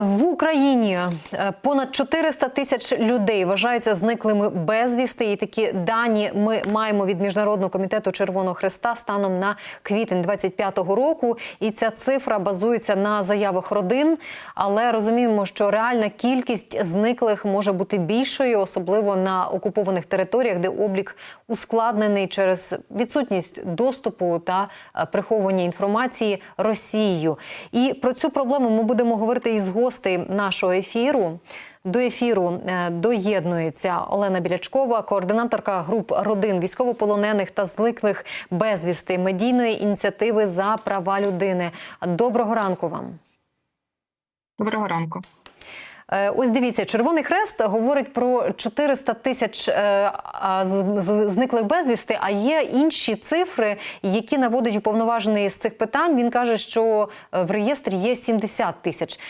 В Україні е, понад 400 тисяч людей вважаються зниклими безвісти. І такі дані ми маємо від міжнародного комітету Червоного Хреста станом на квітень 25-го року. І ця цифра базується на заявах родин. Але розуміємо, що реальна кількість зниклих може бути більшою, особливо на окупованих територіях, де облік ускладнений через відсутність доступу та е, приховування інформації Росією. І про цю проблему ми будемо говорити із гостей нашого ефіру. До ефіру е, доєднується Олена Білячкова, координаторка груп родин військовополонених та зниклих безвісти медійної ініціативи за права людини. Доброго ранку вам. Доброго ранку. Е, Ось дивіться, Червоний Хрест говорить про 400 тисяч е, зниклих безвісти. А є інші цифри, які наводить уповноважений з цих питань. Він каже, що е, в реєстрі є 70 тисяч.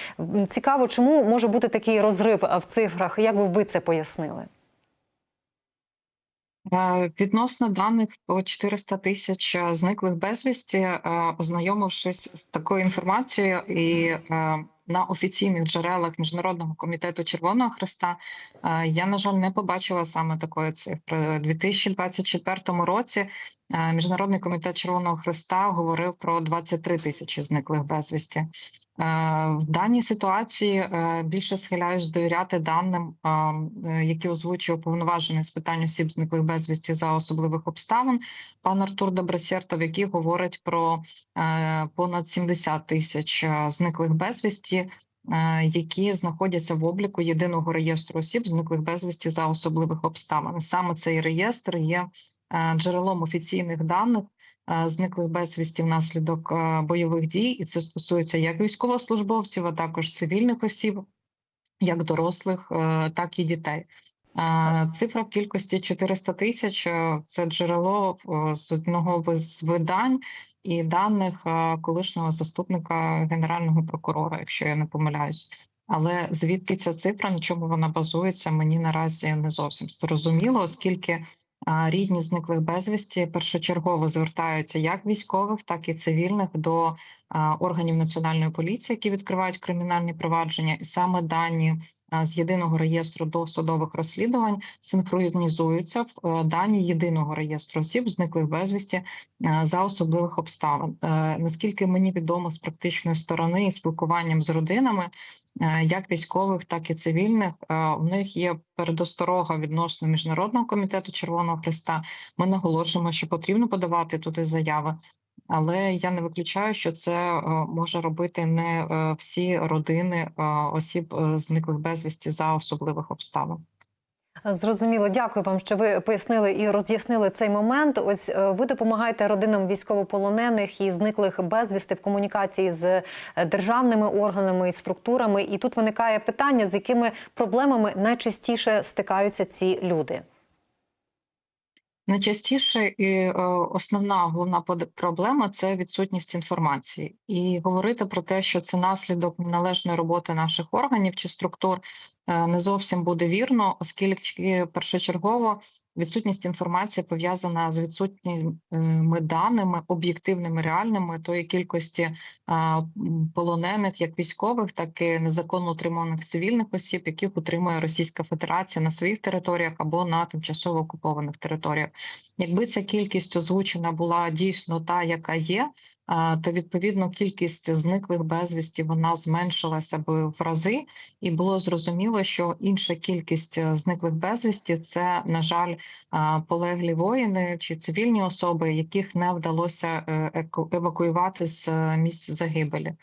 Цікаво, чому може бути такий розрив в цифрах? Як би ви це пояснили? Е, Відносно даних по 400 тисяч е, зниклих безвісті, е, ознайомившись з такою інформацією і на офіційних джерелах Міжнародного комітету Червоного Хреста, я, на жаль, не побачила саме такої цифри. У 2024 році Міжнародний комітет Червоного Хреста говорив про 23 тисячі зниклих безвісті. Е, В даній ситуації е, більше схиляюсь довіряти даним, е, які озвучує уповноважений з питань осіб зниклих безвісті за особливих обставин, пан Артур Добросєртов, який говорить про понад 70 тисяч зниклих безвісті. Які знаходяться в обліку єдиного реєстру осіб, зниклих безвісті за особливих обставин. Саме цей реєстр є джерелом офіційних даних е, зниклих безвісті внаслідок е, бойових дій, і це стосується як військовослужбовців, а також цивільних осіб, як дорослих, е, так і дітей. Е, Цифра в кількості 400 тисяч е, це джерело е, з одного з видань і даних е, колишнього заступника генерального прокурора, якщо я не помиляюсь. Але звідки ця цифра, на чому вона базується, мені наразі не зовсім зрозуміло, оскільки рідні зниклих безвісті першочергово звертаються як військових, так і цивільних до органів національної поліції, які відкривають кримінальні провадження, і саме дані з єдиного реєстру досудових розслідувань синхронізуються в е, дані єдиного реєстру осіб, зниклих безвісті за особливих обставин. Е, Наскільки мені відомо з практичної сторони і спілкуванням з родинами, як військових, так і цивільних, е, у них є передосторога відносно міжнародного комітету Червоного Христа. Ми наголошуємо, що потрібно подавати туди заяви. Але я не виключаю, що це е, може робити не е, всі родини е, осіб е, зниклих безвісті за особливих обставин. Зрозуміло, дякую вам, що ви пояснили і роз'яснили цей момент. Ось е, ви допомагаєте родинам військовополонених і зниклих безвісти в комунікації з е, державними органами і структурами. І тут виникає питання, з якими проблемами найчастіше стикаються ці люди. Найчастіше і е, основна головна проблема це відсутність інформації, і говорити про те, що це наслідок неналежної роботи наших органів чи структур, е, не зовсім буде вірно, оскільки першочергово відсутність інформації пов'язана з відсутніми даними, об'єктивними, реальними тої кількості полонених, як військових, так і незаконно утримуваних цивільних осіб, яких утримує Російська Федерація на своїх територіях або на тимчасово окупованих територіях. Якби ця кількість озвучена була дійсно та, яка є. То відповідно кількість зниклих безвісті вона зменшилася би в рази, і було зрозуміло, що інша кількість е, зниклих безвісті це, на жаль, полеглі воїни чи цивільні особи, яких не вдалося е, евакуювати з е, місць загибелі.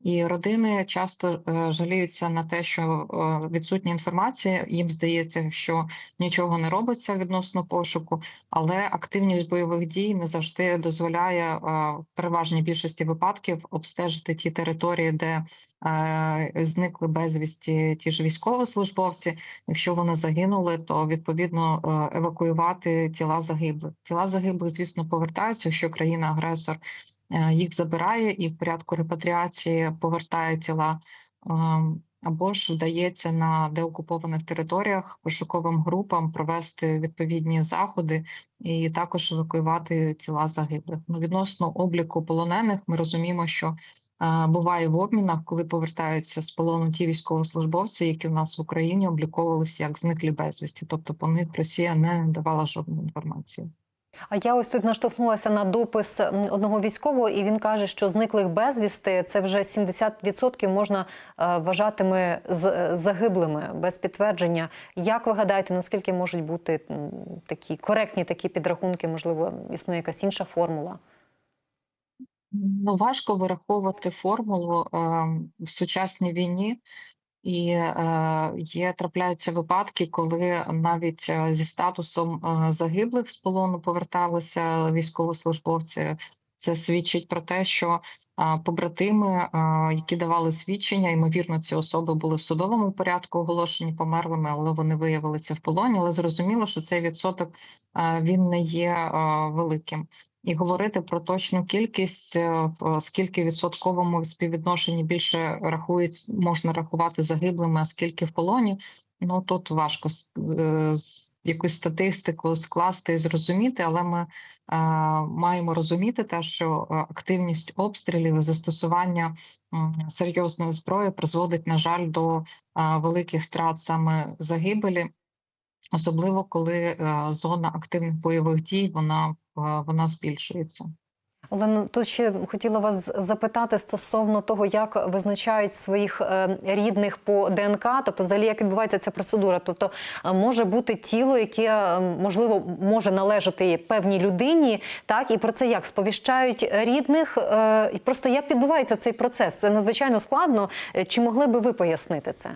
І родини часто е, жаліються на те, що е, відсутня інформація. Їм здається, що нічого не робиться відносно пошуку, але активність бойових дій не завжди дозволяє е, в переважній більшості випадків обстежити ті території, де зникли безвісті ті ж військовослужбовці. Якщо вони загинули, то відповідно евакуювати тіла загиблих. Тіла загиблих, звісно, повертаються, якщо країна-агресор е, їх забирає і в порядку репатріації повертає тіла. ем, Або ж вдається на деокупованих територіях пошуковим групам провести відповідні заходи і також евакуювати тіла загиблих. Ну, відносно обліку полонених, ми розуміємо, що е, буває в обмінах, коли повертаються з полону ті військовослужбовці, які в нас в Україні обліковувалися як зниклі безвісті. Тобто по них Росія не давала жодної інформації. А я ось тут наштовхнулася на допис одного військового, і він каже, що зниклих безвісти це вже 70% можна е, вважатиме з е, загиблими без підтвердження. Як ви гадаєте, наскільки можуть бути такі коректні такі підрахунки? Можливо, існує якась інша формула? Ну, важко вираховувати формулу е, в сучасній війні, і е, є трапляються випадки, коли навіть е, зі статусом е, загиблих з полону поверталися військовослужбовці. Це свідчить про те, що побратими, які давали свідчення, ймовірно, ці особи були в судовому порядку оголошені померлими, але вони виявилися в полоні. Але зрозуміло, що цей відсоток він не є великим і говорити про точну кількість, е, скільки відсотковому співвідношенні більше рахують, можна рахувати загиблими, а скільки в полоні. Ну тут важко е, якусь статистику скласти і зрозуміти, але ми е, маємо розуміти те, що е, активність обстрілів і застосування серйозної зброї призводить, на жаль, до великих втрат саме загибелі, особливо коли зона активних бойових дій вона, вона збільшується. Але ну, тут ще хотіла вас запитати стосовно того, як визначають своїх е, рідних по ДНК, тобто, взагалі, як відбувається ця процедура. Тобто, е, може бути тіло, яке е, можливо може належати певній людині, так і про це як сповіщають рідних. І просто як відбувається цей процес? Це надзвичайно складно. Чи могли би ви пояснити це?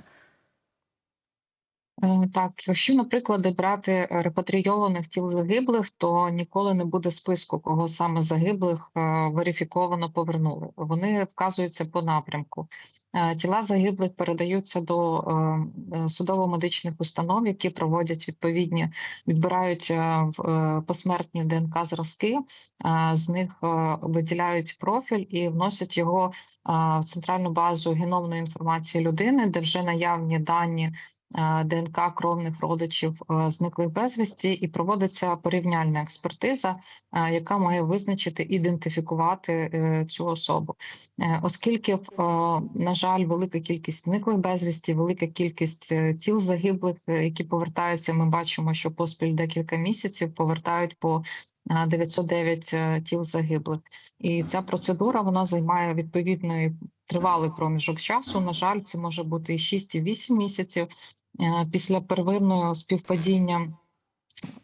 Е, Так, якщо, наприклад, брати е, репатрійованих тіл загиблих, то ніколи не буде списку, кого саме загиблих е, верифіковано повернули. Вони вказуються по напрямку. Тіла загиблих передаються до судово-медичних установ, які проводять відповідні, відбирають посмертні ДНК зразки, з них виділяють профіль і вносять його в центральну базу геномної інформації людини, де вже наявні дані ДНК кровних родичів е, зниклих безвісті, і проводиться порівняльна експертиза, е, яка має визначити ідентифікувати е, цю особу. Е, Оскільки, е, на жаль, велика кількість зниклих безвісті, велика кількість е, тіл загиблих, е, які повертаються, ми бачимо, що поспіль декілька місяців повертають по е, 909 е, тіл загиблих, і ця процедура вона займає відповідний тривалий проміжок часу. На жаль, це може бути і 6, і 8 місяців. Е, Після первинного співпадіння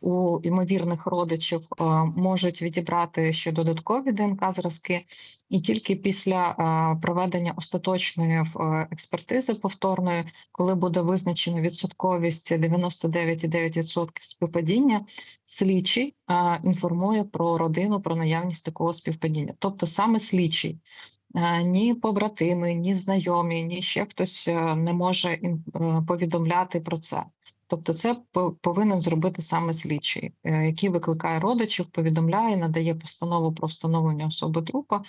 у ймовірних родичів е, можуть відібрати ще додаткові ДНК зразки, і тільки після е, проведення остаточної експертизи повторної, коли буде визначена відсотковість 99,9% співпадіння, слідчий інформує про родину про наявність такого співпадіння. Тобто саме слідчий. Е, Ні побратими, ні знайомі, ні ще хтось е, не може е, повідомляти про це. Тобто, це по- повинен зробити саме слідчий, який викликає родичів, повідомляє, надає постанову про встановлення особи трупа,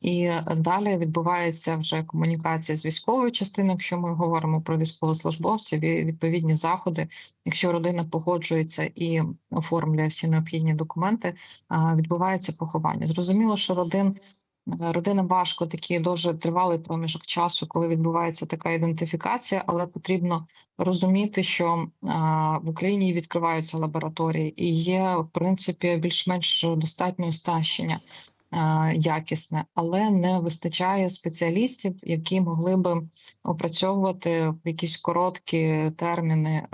і далі відбувається вже комунікація з військовою частиною. Якщо ми говоримо про військовослужбовців, відповідні заходи. Якщо родина погоджується і оформлює всі необхідні документи, відбувається поховання. Зрозуміло, що родин. Е, Родинам важко такий дуже тривалий проміжок часу, коли відбувається така ідентифікація, але потрібно розуміти, що в Україні відкриваються лабораторії і є в принципі більш-менш достатньо оснащення якісне, але не вистачає спеціалістів, які могли би опрацьовувати в якісь короткі терміни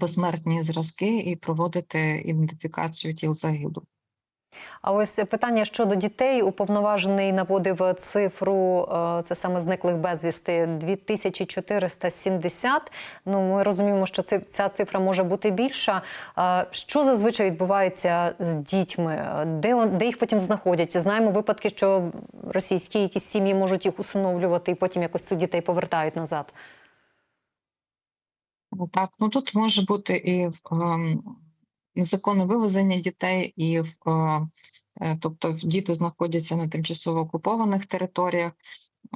посмертні зразки і проводити ідентифікацію тіл загиблих. А ось питання щодо дітей уповноважений наводив цифру. е, Це саме зниклих безвісти 2470. Ну ми розуміємо, що ця цифра може бути більша. Е, Що зазвичай відбувається з дітьми? Де де їх потім знаходять? Знаємо випадки, що російські якісь сім'ї можуть їх усиновлювати і потім якось цих дітей повертають назад. Ну, Так, ну тут може бути і ем, незаконне вивезення дітей, і в, е, тобто діти знаходяться на тимчасово окупованих територіях.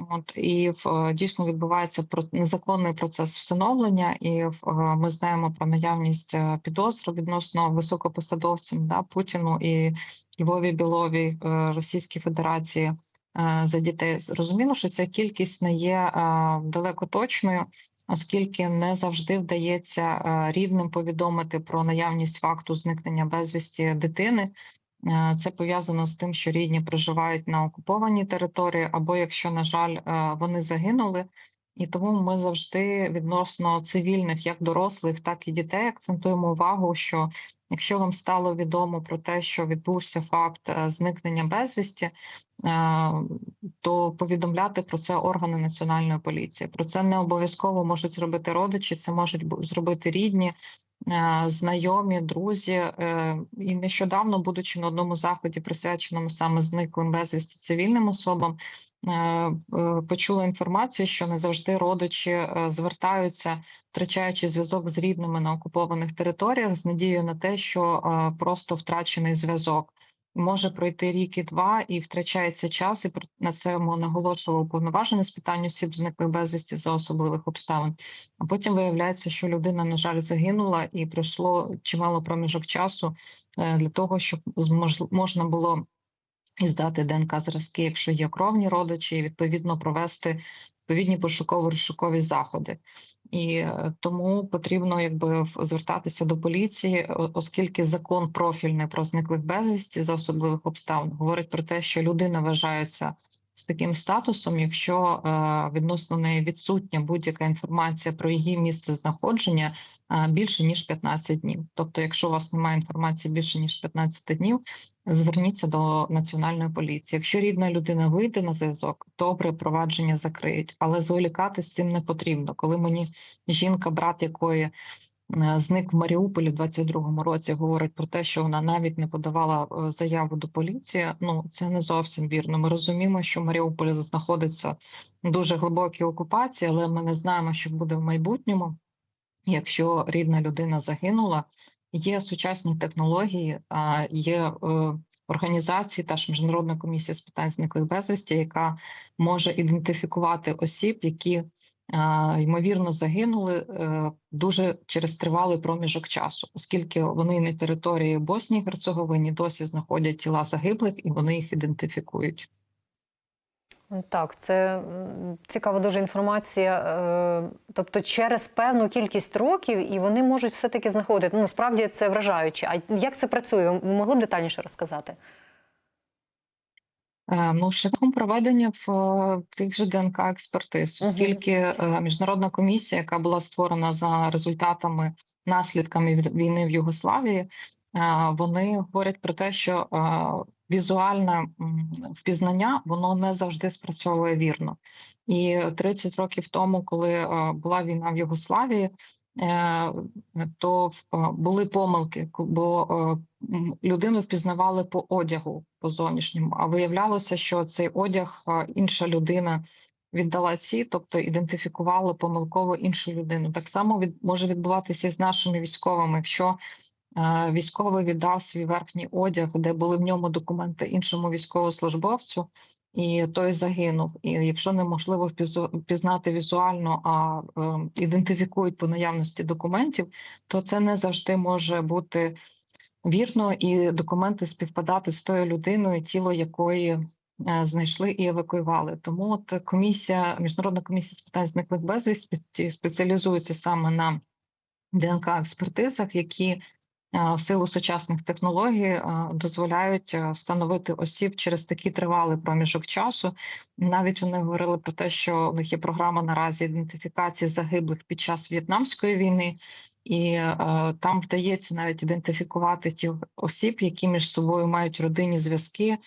От і в дійсно відбувається незаконний процес всиновлення, і в, ми знаємо про наявність е, підозр відносно високопосадовців да, Путіну і Львові Білові е, Російській Федерації за дітей. Зрозуміло, що ця кількість не є далеко точною, оскільки не завжди вдається е, рідним повідомити про наявність факту зникнення безвісті дитини. Е, Це пов'язано з тим, що рідні проживають на окупованій території, або якщо, на жаль, е, вони загинули. І тому ми завжди відносно цивільних, як дорослих, так і дітей, акцентуємо увагу, що якщо вам стало відомо про те, що відбувся факт е, зникнення безвісті, е, то повідомляти про це органи національної поліції. Про це не обов'язково можуть зробити родичі, це можуть зробити рідні, е, знайомі, друзі. І нещодавно, будучи на одному заході, присвяченому саме зниклим безвісті цивільним особам, почула інформацію, що не завжди родичі е, звертаються, втрачаючи зв'язок з рідними на окупованих територіях, з надією на те, що е, просто втрачений зв'язок. Може пройти рік і два, і втрачається час, і на це наголошував уповноважений з питань осіб зниклих безвісті за особливих обставин. А потім виявляється, що людина, на жаль, загинула, і пройшло чимало проміжок часу е, для того, щоб можна було і здати ДНК зразки, якщо є кровні родичі, і відповідно провести відповідні пошуково-розшукові заходи. І е, тому потрібно якби звертатися до поліції, оскільки закон профільний про зниклих безвісті за особливих обставин говорить про те, що людина вважається з таким статусом, якщо е, відносно неї відсутня будь-яка інформація про її місце знаходження е, більше ніж 15 днів. Тобто, якщо у вас немає інформації більше ніж 15 днів, зверніться до національної поліції. Якщо рідна людина вийде на зв'язок, добре провадження закриють, але зволікати з цим не потрібно. Коли мені жінка, брат якої е, зник в Маріуполі в 22-му році, говорить про те, що вона навіть не подавала е, заяву до поліції. Ну це не зовсім вірно. Ми розуміємо, що Маріуполь знаходиться в дуже глибокій окупації, але ми не знаємо, що буде в майбутньому. Якщо рідна людина загинула, є сучасні технології, є е, організації, та ж міжнародна комісія з питань зниклих безвісті, яка може ідентифікувати осіб, які ймовірно загинули е, дуже через тривалий проміжок часу, оскільки вони на території Боснії Герцеговині досі знаходять тіла загиблих і вони їх ідентифікують. Так, це цікава дуже інформація. Е, Тобто, через певну кількість років і вони можуть все-таки знаходити. Ну, насправді це вражаюче. А як це працює? Ви могли б детальніше розказати? Е, Ну, шляхом проведення в е, тих же ДНК експертиз, оскільки міжнародна комісія, яка була створена за результатами наслідками війни в Югославії, вони говорять про те, що візуальне впізнання воно не завжди спрацьовує вірно. І 30 років тому, коли е, була війна в Югославії, е, то е, були помилки, бо людину впізнавали по одягу по зовнішньому, а виявлялося, що цей одяг інша людина віддала ці, тобто ідентифікували помилково іншу людину. Так само від може відбуватися і з нашими військовими. Якщо військовий віддав свій верхній одяг, де були в ньому документи іншому військовослужбовцю, і той загинув. І якщо неможливо впізнати візуально, а е, ідентифікують по наявності документів, то це не завжди може бути вірно і документи співпадати з тою людиною, тіло якої е, знайшли і евакуювали. Тому от комісія, міжнародна комісія з питань зниклих безвісті спе- спеціалізується саме на ДНК експертизах, які е, в силу сучасних технологій е, дозволяють е, встановити осіб через такий тривалий проміжок часу. Навіть вони говорили про те, що у них є програма наразі ідентифікації загиблих під час В'єтнамської війни, і е, там вдається навіть ідентифікувати ті осіб, які між собою мають родинні зв'язки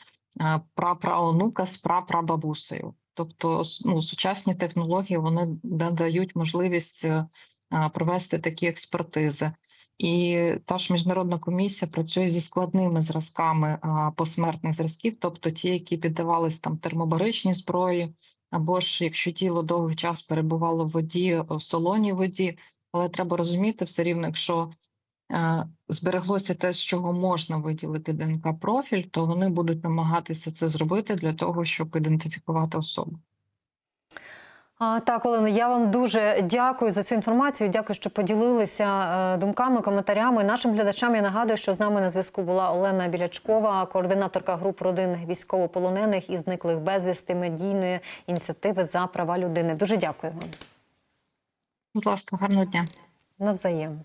е, прапраонука з прапрабабусею. Тобто, ну, сучасні технології вони надають можливість е, е, провести такі експертизи. І та ж міжнародна комісія працює зі складними зразками а, посмертних зразків, тобто ті, які піддавались там термобаричній зброї, або ж якщо тіло довгий час перебувало в воді, в солоній воді. Але треба розуміти все рівно, якщо е, збереглося те, з чого можна виділити ДНК профіль, то вони будуть намагатися це зробити для того, щоб ідентифікувати особу. А, так, Олено, я вам дуже дякую за цю інформацію. Дякую, що поділилися е, думками, коментарями. Нашим глядачам я нагадую, що з нами на зв'язку була Олена Білячкова, координаторка груп родин військовополонених і зниклих безвісти медійної ініціативи за права людини. Дуже дякую вам. Будь ласка, гарного дня. Навзаєм.